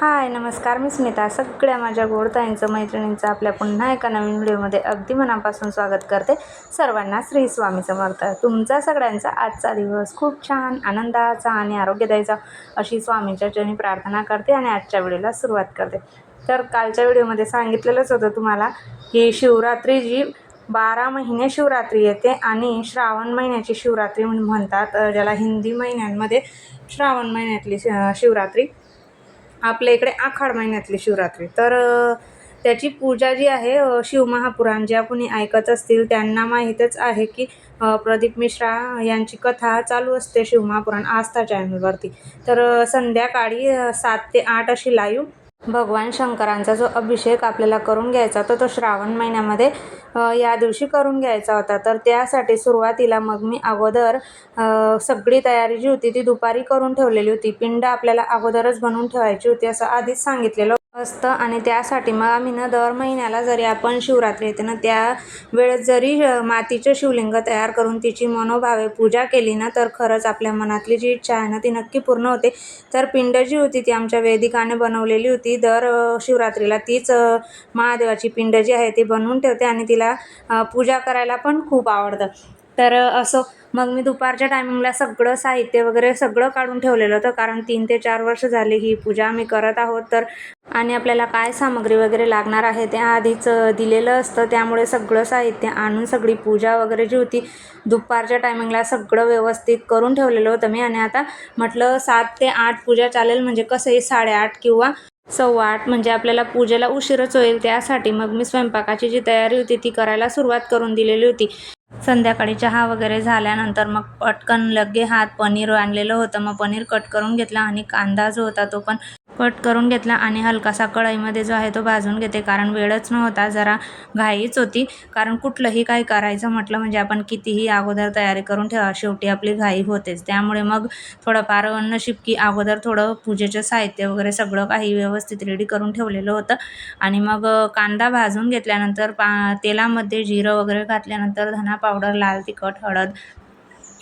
हाय नमस्कार मी स्मिता. सगळ्या माझ्या गोडताईंचं मैत्रिणींचं आपल्या पुन्हा एका नवीन व्हिडिओमध्ये अगदी मनापासून स्वागत करते. सर्वांना श्री स्वामी समर्थ. तुमचा सगळ्यांचा आजचा दिवस खूप छान आनंदाचा आणि आरोग्यदायीचा अशी स्वामींच्या चरणी प्रार्थना करते आणि आजच्या व्हिडिओला सुरुवात करते. तर कालच्या व्हिडिओमध्ये सांगितलेलंच होतं तुम्हाला की शिवरात्री जी बारा महिने शिवरात्री येते आणि श्रावण महिन्याची शिवरात्री म्हणून म्हणतात ज्याला हिंदी महिन्यांमध्ये श्रावण महिन्यातली शि- शिवरात्री आपल्या इकडे आखाड महिन्यातली शिवरात्री. तर त्याची पूजा जी आहे शिवमहापुराण ज्या कुणी ऐकत असतील त्यांना माहीतच आहे की प्रदीप मिश्रा यांची कथा चालू असते शिवमहापुराण आस्था चॅनलवरती तर संध्याकाळी सात ते आठ अशी लाईव्ह भगवान शंकरांचा जो अभिषेक आपल्याला करून घ्यायचा होता तो श्रावण महिन्यामध्ये या दिवशी करून घ्यायचा होता. तर त्यासाठी सुरुवातीला मग मी अगोदर सगळी तयारी जी होती ती दुपारी करून ठेवलेली होती. पिंड आपल्याला अगोदरच बनवून ठेवायची होती असं आधीच सांगितलेलं असतं आणि त्यासाठी मग आम्ही ना दर महिन्याला जरी आपण शिवरात्री येते ना त्या वेळेस जरी मातीचं शिवलिंग तयार करून तिची मनोभावे पूजा केली ना तर खरंच आपल्या मनातली जी इच्छा आहे ना ती नक्की पूर्ण होते. तर पिंड जी होती ती आमच्या वेदिकाने बनवलेली होती. दर शिवरात्रीला तीच महादेवाची पिंड जी आहे ती बनवून ठेवते आणि तिला पूजा करायला पण खूप आवडतं. तर असं मग मी दुपारच्या टायमिंगला सगळं साहित्य वगैरे सगळं काढून ठेवलेलं होतं. कारण तीन ते चार वर्ष झाले ही पूजा आम्ही करत आहोत. तर आणि आपल्याला काय सामग्री वगैरे लागणार आहे ते आधीच दिलेलं असतं. त्यामुळे सगळं साहित्य आणून सगळी पूजा वगैरे जी होती दुपारच्या टायमिंगला सगळं व्यवस्थित करून ठेवलेलं होतं मी. आणि आता म्हटलं सात ते आठ पूजा चालेल म्हणजे कसंही साडेआठ किंवा सव्वा आठ म्हणजे आपल्याला पूजेला उशीरच होईल. त्यासाठी मग मी स्वयंपाकाची जी तयारी होती ती करायला सुरुवात करून दिलेली होती. संध्याकाळी चहा वगैरे झाल्यानंतर मग पटकन लगे हात पनीर आणलेलं होतं. मग पनीर कट करून घेतला आणि कांदा जो होता तो पण कट करून घेतला आणि हलकासा कढईमध्ये जो आहे तो भाजून घेते. कारण वेळच नव्हता जरा घाईच होती. कारण कुठलंही काही करायचं म्हटलं म्हणजे आपण कितीही अगोदर तयारी करून ठेवा शेवटी आपली घाई होतेच. त्यामुळे मग थोडंफार नशीब की अगोदर थोडं पूजेचं साहित्य वगैरे सगळं काही व्यवस्थित रेडी करून ठेवलेलं होतं. आणि मग कांदा भाजून घेतल्यानंतर पा तेलामध्ये जिरं वगैरे घातल्यानंतर धना पावडर लाल तिखट हळद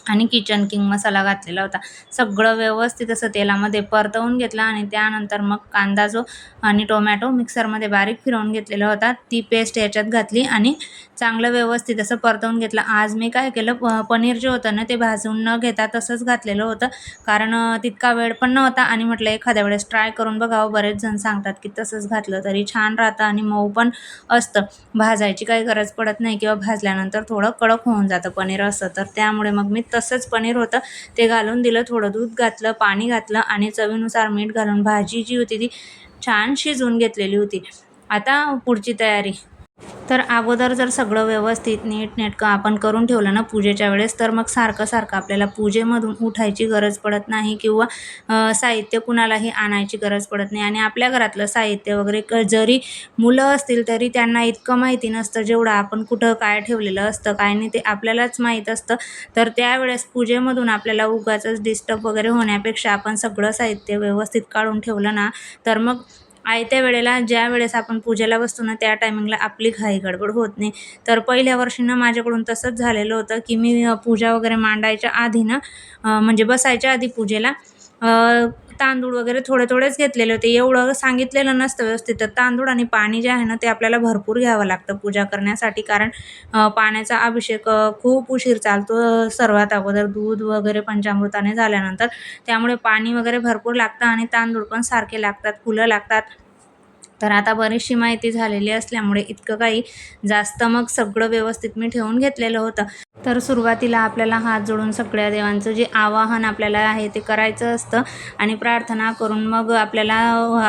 आणि किचन किंग मसाला घातलेला होता. सगळं व्यवस्थित असं तेलामध्ये परतवून घेतलं आणि त्यानंतर मग कांदा जो आणि टोमॅटो मिक्सरमध्ये बारीक फिरवून घेतलेला होता ती पेस्ट याच्यात घातली आणि चांगलं व्यवस्थित असं परतवून घेतलं. आज मी काय केलं प पनीर जे होतं ना ते भाजून न घेता तसंच घातलेलं होतं. कारण तितका वेळ पण नव्हता आणि म्हटलं एखाद्या वेळेस ट्राय करून बघावं. बरेच जण सांगतात की तसंच घातलं तरी छान राहतं आणि मऊ पण असतं. भाजायची काही गरज पडत नाही किंवा भाजल्यानंतर थोडं कडक होऊन जातं पनीर असं. तर त्यामुळे मग मी तसंच पनीर होतं. ते घालून दिलं थोडं दूध घातलं पाणी घातलं आणि चवीनुसार मीठ घालून. भाजी जी होती ती छान शिजवून घेतलेली होती. आता पुढची तयारी. तर अगोदर जर सगळं व्यवस्थित नीटनेटकं आपण करून ठेवलं ना पूजेच्या वेळेस तर मग सारखं सारखं आपल्याला पूजेमधून उठायची गरज पडत नाही किंवा साहित्य कुणालाही आणायची गरज पडत नाही. आणि आपल्या घरातलं साहित्य वगैरे क जरी मुलं असतील तरी त्यांना इतकं माहिती नसतं जेवढं आपण कुठं काय ठेवलेलं असतं काय नाही ते आपल्यालाच माहीत असतं. तर त्यावेळेस पूजेमधून आपल्याला उगाच डिस्टर्ब वगैरे होण्यापेक्षा आपण सगळं साहित्य व्यवस्थित काढून ठेवलं ना तर मग आयत्या वेळेला ज्या वेळेस आपण पूजेला बसतो ना त्या टायमिंगला आपली घाई गडबड होत नाही. तर पहिल्या वर्षी ना माझ्याकडून तसंच झालेलं होतं की मी पूजा वगैरे मांडायच्या आधी ना म्हणजे बसायच्या आधी पूजेला तांदूळ वगैरे थोडे थोडेच घेतलेले होते. एवढं सांगितलेलं नसतं व्यवस्थित. तर तांदूळ आणि पाणी जे आहे ना ते आपल्याला भरपूर घ्यावं लागतं पूजा करण्यासाठी. कारण पाण्याचा अभिषेक खूप उशीर चालतो सर्वात अगोदर दूध वगैरे पंचामृताने झाल्यानंतर. त्यामुळे पाणी वगैरे भरपूर लागतं आणि तांदूळ पण सारखे लागतात फुलं लागतात. तर आता बरीचशी माहिती झालेली असल्यामुळे इतकं काही जास्त मग सगळं व्यवस्थित मी ठेवून घेतलेलं होतं. तर सुरुवातीला आपल्याला हात जोडून सगळ्या देवांचं जे आवाहन आपल्याला आहे ते करायचं असतं आणि प्रार्थना करून मग आपल्याला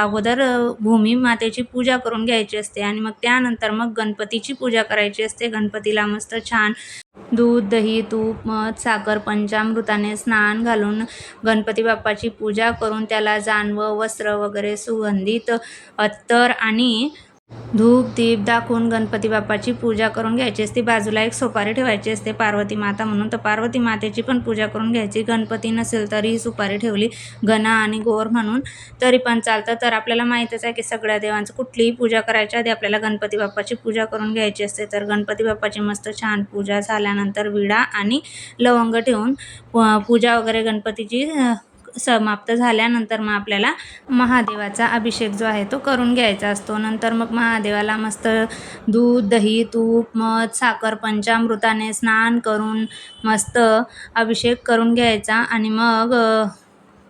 अगोदर भूमी मातेची पूजा करून घ्यायची असते आणि मग त्यानंतर मग गणपतीची पूजा करायची असते. गणपतीला मस्त छान दूध दही तूप मध साखर पंचामृताने स्नान घालून गणपती बाप्पाची पूजा करून त्याला जानवं वस्त्र वगैरे सुगंधित अत्तर आणि धूप दीप दाखवून गणपती बाप्पाची पूजा करून घ्यायची असते. बाजूला एक सोपारी ठेवायची असते पार्वती माता म्हणून. तर पार्वती मातेची पण पूजा करून घ्यायची. गणपती नसेल तरीही सुपारी ठेवली गणा आणि गोर म्हणून. तरी पण चालतं. तर आपल्याला माहीतच आहे की सगळ्या देवांचं कुठलीही पूजा करायच्या आधी आपल्याला गणपती बाप्पाची पूजा करून घ्यायची असते. तर गणपती बाप्पाची मस्त छान पूजा झाल्यानंतर विडा आणि लवंग ठेवून प- पूजा वगैरे गणपतीची समाप्त झाल्यानंतर मग आपल्याला महादेवाचा अभिषेक जो आहे तो करून घ्यायचा असतो. नंतर मग महादेवाला मस्त दूध दही तूप मध साखर पंचामृताने स्नान करून मस्त अभिषेक करून घ्यायचा. आणि मग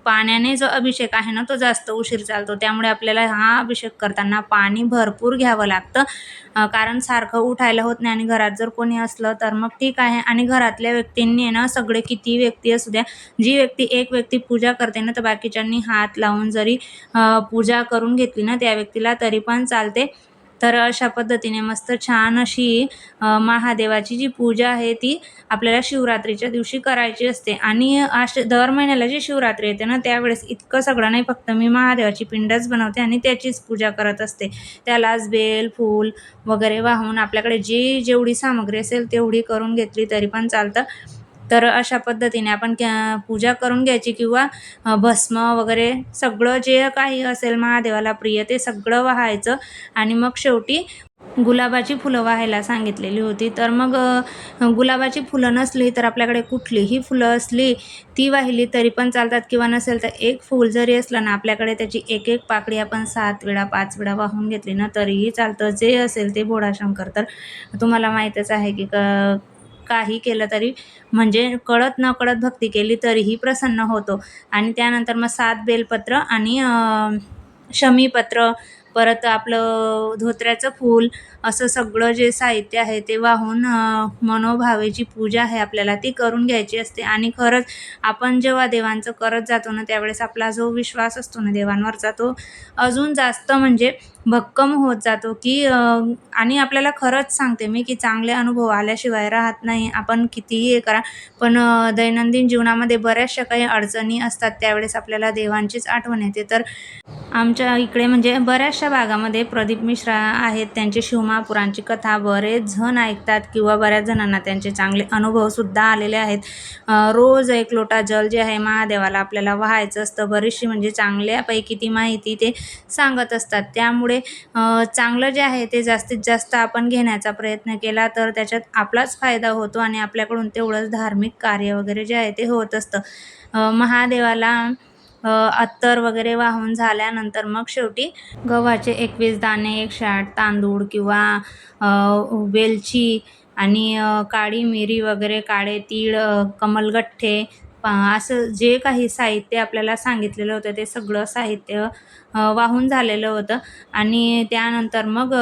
पाण्याने जो अभिषेक आहे ना तो जास्त उशीर चालतो. त्यामुळे आपल्याला हा अभिषेक करताना पाणी भरपूर घ्यावं लागतं. कारण सारखं उठायला होत नाही आणि घरात जर कोणी असलं तर मग ठीक आहे. आणि घरातल्या व्यक्तींनी ना सगळे किती व्यक्ती असू द्या जी व्यक्ती एक व्यक्ती पूजा करते ना तर बाकीच्यांनी हात लावून जरी पूजा करून घेतली ना त्या व्यक्तीला तरी पण चालते. तर अशा पद्धतीने मस्त छान अशी महादेवाची जी पूजा आहे ती आपल्याला शिवरात्रीच्या दिवशी करायची असते. आणि अश दर महिन्याला जी शिवरात्री येते ना त्यावेळेस इतकं सगळं नाही फक्त मी महादेवाची पिंडच बनवते आणि त्याचीच पूजा करत असते. त्यालाच बेल फूल वगैरे वाहून आपल्याकडे जी जेवढी सामग्री असेल तेवढी करून घेतली तरी पण चालतं. तर अशा पद्धतीने आपण क्या पूजा करून घ्यायची किंवा भस्म वगैरे सगळं जे काही असेल महादेवाला प्रिय ते सगळं वाहायचं. आणि मग शेवटी गुलाबाची फुलं वाहायला सांगितलेली होती. तर मग गुलाबाची फुलं नसली तर आपल्याकडे कुठलीही फुलं असली ती वाहिली तरी पण चालतात. किंवा नसेल तर एक फूल जरी असलं ना आपल्याकडे त्याची एक एक पाकळी आपण सात वेळा पाच वेळा वाहून घेतली ना तरीही चालतं. जे असेल ते भोळाशंकर. तर तुम्हाला माहीतच आहे की क काही केलं तरी म्हणजे कळत न कळत भक्ती केली तरीही प्रसन्न होतो. आणि त्यानंतर मग सात बेलपत्र आणि शमीपत्र परत आपलं धोत्र्याचं फूल असं सगळं जे साहित्य आहे ते वाहून मनोभावेची पूजा आहे आपल्याला ती करून घ्यायची असते. आणि खरंच आपण जेव्हा देवांचं करत जातो ना त्यावेळेस आपला जो विश्वास असतो ना देवांवरचा तो अजून जास्त म्हणजे भक्कम होत जातो की आणि आपल्याला खरंच सांगते मी की चांगले अनुभव आल्याशिवाय राहत नाही. आपण कितीही हे करा पण दैनंदिन जीवनामध्ये बऱ्याचशा काही अडचणी असतात त्यावेळेस आपल्याला देवांचीच आठवण येते. तर आमच्या इकडे म्हणजे बऱ्याचशा भागामध्ये प्रदीप मिश्रा आहेत त्यांची शिवमापुरांची कथा बरेच जण ऐकतात किंवा बऱ्याच जणांना त्यांचे चांगले अनुभवसुद्धा आलेले आहेत. रोज एक लोटा जल जे आहे महादेवाला आपल्याला वाहायचं असतं. बरीचशी म्हणजे चांगल्यापैकी ती माहिती ते सांगत असतात. त्यामुळे चांगलं जे आहे ते जास्तीत जास्त आपण घेण्याचा प्रयत्न केला तर त्याच्यात आपलाच फायदा होतो आणि आपल्याकडून तेवढंच धार्मिक कार्य वगैरे जे आहे ते होत असतं. महादेवाला अत्तर वगैरे वाहून झाल्यानंतर मग शेवटी गव्हाचे एकवीस दाणे एकशे आठ तांदूळ किंवा वेलची आणि काळी मिरी वगैरे काळे तीळ कमलगठ्ठे असं जे काही साहित्य आपल्याला सांगितलेलं होतं ते सगळं साहित्य वाहून झालेलं होतं. आणि त्यानंतर मग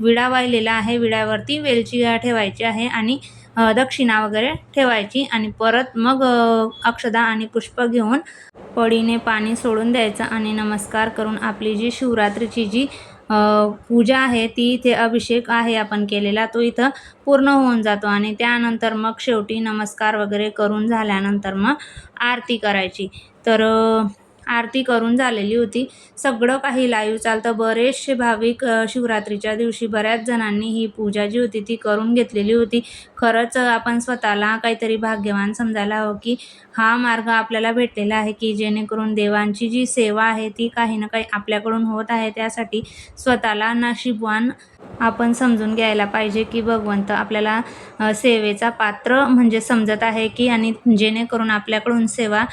विडा वाहिलेला आहे. विड्यावरती वेलची ठेवायची आहे आणि दक्षिणा वगैरे ठेवायची आणि परत मग अक्षदा आणि पुष्प घेऊन पडीने पाणी सोडून द्यायचं आणि नमस्कार करून आपली जी शिवरात्रीची जी पूजा आहे ती इथे अभिषेक आहे आपण केलेला तो इथं पूर्ण होऊन जातो आणि त्यानंतर मग शेवटी नमस्कार वगैरे करून झाल्यानंतर मग आरती करायची. तर आरती करून झालेली होती. सगळं काही लाईव्ह चालतं. बरेचसे भाविक शिवरात्रीच्या दिवशी बऱ्याच जणांनी ही पूजा जी होती ती करून घेतलेली होती. खरंच आपण स्वतःला काहीतरी भाग्यवान समजायला हवं की हा मार्ग आपल्याला भेटलेला आहे की जेणेकरून देवांची जी सेवा आहे ती काही ना काही आपल्याकडून होत आहे. त्यासाठी स्वतःला नशीबवान आपण समजून घ्यायला पाहिजे की भगवंत आपल्याला सेवेचा पात्र म्हणजे समजत आहे की आणि जेणेकरून आपल्याकडून सेवा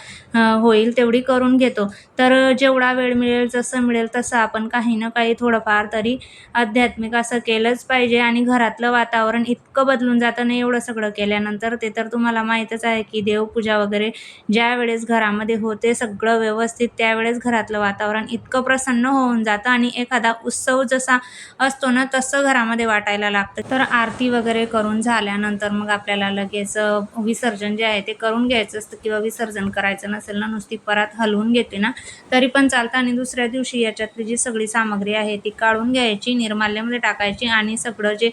होईल तेवढी करून घेतो. तर जेवढा वेळ मिळेल जसं मिळेल तसं आपण काही ना काही थोडंफार तरी आध्यात्मिक असं केलंच पाहिजे आणि घरातलं वातावरण इतकं बदलून जातं ना एवढं सगळं केल्यानंतर ते तर तुम्हाला माहीतच आहे की देवपूजा वगैरे ज्या वेळेस घरामध्ये होते सगळं व्यवस्थित त्यावेळेस घरातलं वातावरण इतकं प्रसन्न होऊन जातं आणि एखादा उत्सव जसा असतो ना तसं घरामध्ये वाटायला लागतं. तर आरती वगैरे करून झाल्यानंतर मग आपल्याला लगेच विसर्जन जे आहे ते करून घ्यायचं असतं किंवा विसर्जन करायचं नसेल ना नुसती परत हलवून घेते ना. तरी पण चालतं आणि दुसऱ्या दिवशी याच्यातली जी सगळी सामग्री आहे ती काढून घ्यायची निर्माल्यामध्ये टाकायची आणि सगळं जे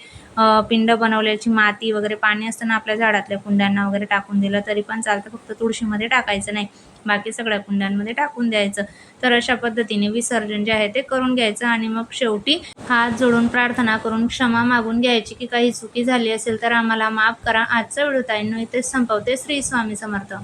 पिंड बनवल्याची माती वगैरे पाणी असतं ना आपल्या झाडातल्या कुंड्यांना वगैरे टाकून दिलं तरी पण चालतं. फक्त तुळशीमध्ये टाकायचं नाही. बाकी सगळ्या कुंड्यांमध्ये टाकून द्यायचं. तर अशा पद्धतीने विसर्जन जे आहे ते करून घ्यायचं आणि मग शेवटी हात जोडून प्रार्थना करून क्षमा मागून घ्यायची. की काही चुकी झाली असेल तर आम्हाला माफ करा. आजचा व्हिडिओ ताईंनो इथेच संपवते. श्री स्वामी समर्थ.